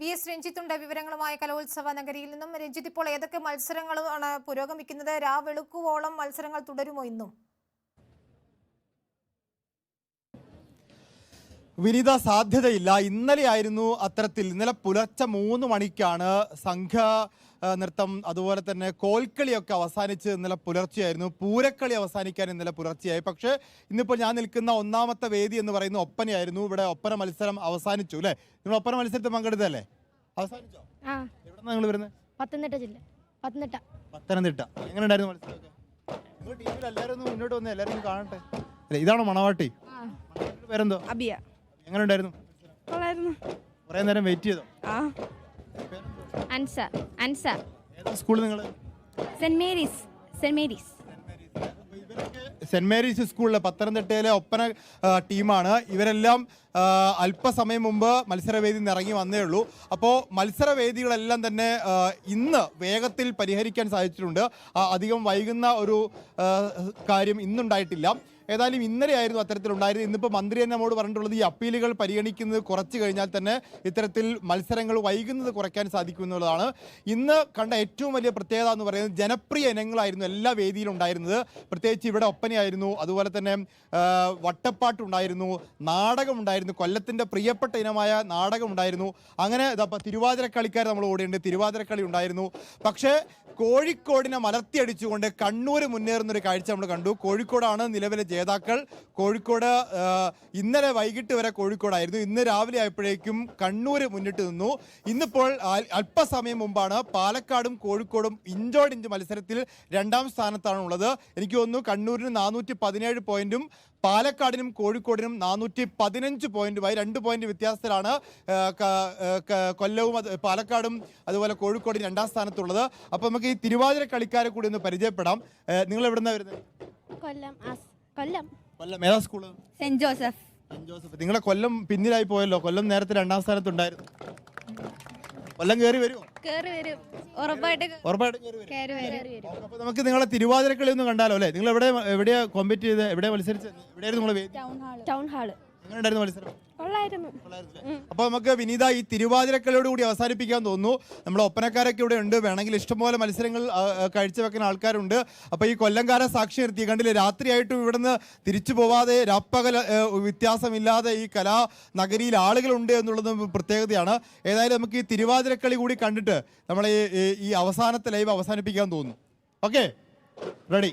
P S രഞ്ജിത്തുണ്ട്. വിവരങ്ങളുമായ കലോത്സവ നഗരിയിൽ നിന്നും രഞ്ജിത്ത് ഇപ്പോൾ ഏതൊക്കെ മത്സരങ്ങളാണ് പുരോഗമിക്കുന്നത്? രാവെളുക്കുവോളം മത്സരങ്ങൾ തുടരുമോ ഇന്നും? വിനീത സാധ്യതയില്ല ഇന്നലെ ആയിരുന്നു അത്തരത്തിൽ ഇന്നലെ പുലർച്ചെ മൂന്ന് മണിക്കാണ് സംഘ നൃത്തം അതുപോലെ തന്നെ കോൽക്കളിയൊക്കെ അവസാനിച്ച് ഇന്നലെ പുലർച്ചെയായിരുന്നു. പൂരക്കളി അവസാനിക്കാൻ ഇന്നലെ പുലർച്ചെയായി. പക്ഷേ ഇന്നിപ്പോൾ ഞാൻ നിൽക്കുന്ന ഒന്നാമത്തെ വേദി എന്ന് പറയുന്ന ഒപ്പനയായിരുന്നു. ഇവിടെ ഒപ്പന മത്സരം അവസാനിച്ചു അല്ലേ? നിങ്ങൾ ഒപ്പന മത്സരത്തിൽ പങ്കെടുത്തല്ലേ അവസാനിച്ചോ? ആ. എവിടെ നിങ്ങൾ വരുന്നത് പത്തനംതിട്ട ജില്ല. പത്തനംതിട്ട. പത്തനംതിട്ട. എങ്ങനെ ഉണ്ടായിരുന്നു മത്സരമൊക്കെ എല്ലാവരും മുന്നോട്ട് വന്ന് എല്ലാവരും ഒന്ന് കാണട്ടെ. അല്ലേ ഇതാണോ മണവാട്ടി? പേരെന്തോ അബിയ. എങ്ങനെ ഉണ്ടായിരുന്നു കുറേ നേരം വെയിറ്റ് ചെയ്തോ? ആ. അൻസ അൻസാർ സ്കൂളിൽ നിങ്ങൾ Saint Mary's Saint Mary's. Saint Mary's സ്കൂളിലെ പത്തനംതിട്ടയിലെ ഒപ്പന ടീമാണ്. ഇവരെല്ലാം അല്പസമയം മുമ്പ് മത്സരവേദിയിൽ നിന്ന് ഇറങ്ങി വന്നേ ഉള്ളൂ. അപ്പോൾ മത്സരവേദികളെല്ലാം തന്നെ ഇന്ന് വേഗത്തിൽ പരിഹരിക്കാൻ സാധിച്ചിട്ടുണ്ട്. അധികം വൈകുന്ന ഒരു കാര്യം ഇന്നുണ്ടായിട്ടില്ല. ഏതായാലും ഇന്നലെയായിരുന്നു അത്തരത്തിലുണ്ടായിരുന്നത്. ഇന്നിപ്പോൾ മന്ത്രി തന്നെ നമ്മോട് പറഞ്ഞിട്ടുള്ളത് ഈ അപ്പീലുകൾ പരിഗണിക്കുന്നത് കുറച്ച് കഴിഞ്ഞാൽ തന്നെ ഇത്തരത്തിൽ മത്സരങ്ങൾ വൈകുന്നത് കുറയ്ക്കാൻ സാധിക്കും എന്നുള്ളതാണ്. ഇന്ന് കണ്ട ഏറ്റവും വലിയ പ്രത്യേകത എന്ന് പറയുന്നത് ജനപ്രിയ ഇനങ്ങളായിരുന്നു എല്ലാ വേദിയിലും ഉണ്ടായിരുന്നത് പ്രത്യേകിച്ച് ഇവിടെ ഒപ്പനയായിരുന്നു അതുപോലെ തന്നെ വട്ടപ്പാട്ടുണ്ടായിരുന്നു നാടകമുണ്ടായിരുന്നു കൊല്ലത്തിന്റെ പ്രിയപ്പെട്ട ഇനമായ നാടകമുണ്ടായിരുന്നു. അങ്ങനെ തിരുവാതിരക്കളിക്കാർ തിരുവാതിര കളിക്കാർ നമ്മൾ ഓടിയുണ്ട് തിരുവാതിരക്കളി ഉണ്ടായിരുന്നു. പക്ഷേ കോഴിക്കോടിനെ മലർത്തിയടിച്ചുകൊണ്ട് കണ്ണൂർ മുന്നേറുന്ന ഒരു കാഴ്ച നമ്മൾ കണ്ടു. കോഴിക്കോടാണ് നിലവിലെ ജേതാക്കൾ. കോഴിക്കോട് ഇന്നലെ വൈകിട്ട് വരെ കോഴിക്കോടായിരുന്നു. ഇന്ന് രാവിലെ ആയപ്പോഴേക്കും കണ്ണൂർ മുന്നിട്ട് നിന്നു. ഇന്നിപ്പോൾ അല്പസമയം മുമ്പാണ് പാലക്കാടും കോഴിക്കോടും ഇഞ്ചോടിഞ്ച് മത്സരത്തിൽ രണ്ടാം സ്ഥാനത്താണ് ഉള്ളത്. എനിക്ക് തോന്നുന്നു കണ്ണൂരിന് നാനൂറ്റി പതിനേഴ് പോയിന്റും പാലക്കാടിനും കോഴിക്കോടിനും നാനൂറ്റി പതിനഞ്ച് പോയിന്റുമായി രണ്ട് പോയിന്റ് വ്യത്യാസത്തിലാണ് കൊല്ലവും പാലക്കാടും അതുപോലെ കോഴിക്കോടും രണ്ടാം സ്ഥാനത്തുള്ളത്. അപ്പോൾ നമുക്ക് ഈ തിരുവാതിര കളിക്കാരെ കൂടി ഒന്ന് പരിചയപ്പെടാം. നിങ്ങൾ എവിടെ നിന്നാണ് വരുന്നത്? കൊല്ലം കൊല്ലം. കൊല്ലം. ഏതാ school? Saint Joseph. Saint Joseph. നിങ്ങളെ കൊല്ലം പിന്നിലായി പോയല്ലോ. കൊല്ലം നേരത്തെ രണ്ടാം സ്ഥാനത്തുണ്ടായിരുന്നു. കൊല്ലം കയറി വരുമോ കേറി വരും. ഉറപ്പായിട്ട് ഉറപ്പായിട്ട് കയറി വരും. കേറി വരും. ഓക്കേ, നമുക്ക് നിങ്ങളെ തിരുവാതിരക്കളി ഒന്ന് കണ്ടാലോ അല്ലേ? നിങ്ങൾ എവിടെ എവിടെയാ കോമ്പറ്റ് ചെയ്ത് എവിടെയാ മത്സരിച്ചത്? എവിടെയായിരുന്നു നിങ്ങൾ ടൗൺ ഹാൾ. അപ്പോൾ നമുക്ക് വിനീത ഈ തിരുവാതിരക്കളിയോട് കൂടി അവസാനിപ്പിക്കാൻ തോന്നുന്നു. നമ്മുടെ ഒപ്പനക്കാരൊക്കെ ഇവിടെ ഉണ്ട്. വേണമെങ്കിൽ ഇഷ്ടംപോലെ മത്സരങ്ങൾ കഴിച്ചു വെക്കുന്ന കാഴ്ചവെക്കുന്ന ആൾക്കാരുണ്ട്. അപ്പൊ ഈ കൊല്ലംകാരെ സാക്ഷി നിർത്തി. കണ്ടില്ലേ രാത്രിയായിട്ടും ഇവിടുന്ന് തിരിച്ചു പോവാതെ രാപ്പകൽ വ്യത്യാസമില്ലാതെ ഈ കലാ നഗരിയിൽ ആളുകളുണ്ട് എന്നുള്ളത് പ്രത്യേകതയാണ്. ഏതായാലും നമുക്ക് ഈ തിരുവാതിരക്കളി കൂടി കണ്ടിട്ട് നമ്മൾ ഈ അവസാനത്തെ ലൈവ് അവസാനിപ്പിക്കാൻ തോന്നുന്നു. ഓക്കെ? റെഡി.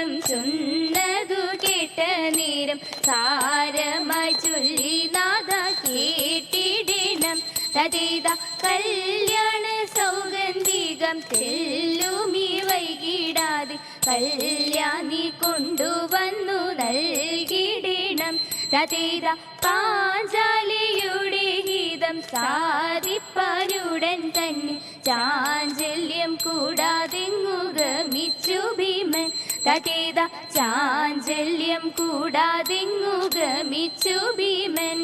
ആര്യപുത്രനിവിധം ചൊന്നതു കേട്ട നേരം സാരമായി ചൊല്ലി നാഥ കേട്ടിടണം. തതേത കല്യാണ സൗഗന്ധികം തെല്ലുമീ വൈകിടാതെ കല്യാണി കൊണ്ടുവന്നു നൽകിടണം. തതേത പാഞ്ചാലിയുടെ ഹിതം സാധിപ്പാരുടൻ തന്നെ ചാഞ്ചല്യം കൂടാതെങ്ങു ഗമിച്ചു ഭീമൻ. തഥേത ചാഞ്ചല്യം കൂടാതെങ്ങു ഗമിച്ചു ഭീമൻ.